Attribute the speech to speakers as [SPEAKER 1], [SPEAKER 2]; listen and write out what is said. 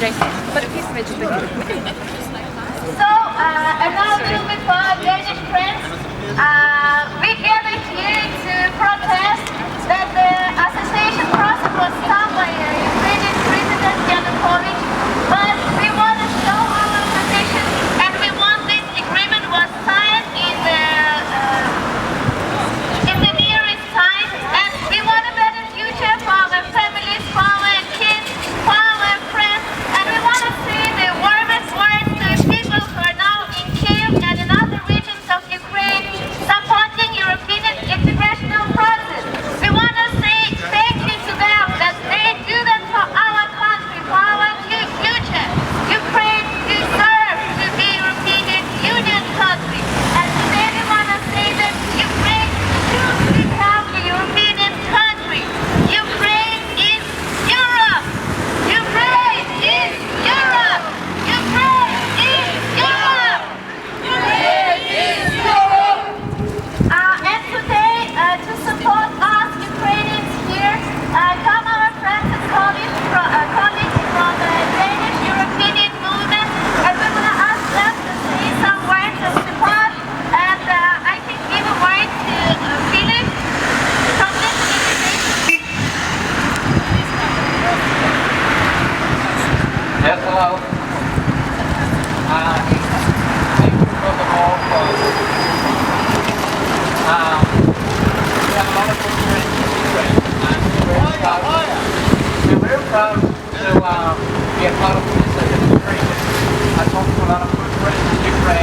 [SPEAKER 1] did a
[SPEAKER 2] piece of bigger. So, uh, another little bit for our Danish friends. Uh, we follow um, uh,
[SPEAKER 3] safety protocol closed. Um, we have a lot of different children and we're very proud. We're very proud to um, be a part of this. Uh, I talked to a lot of good friends in Ukraine.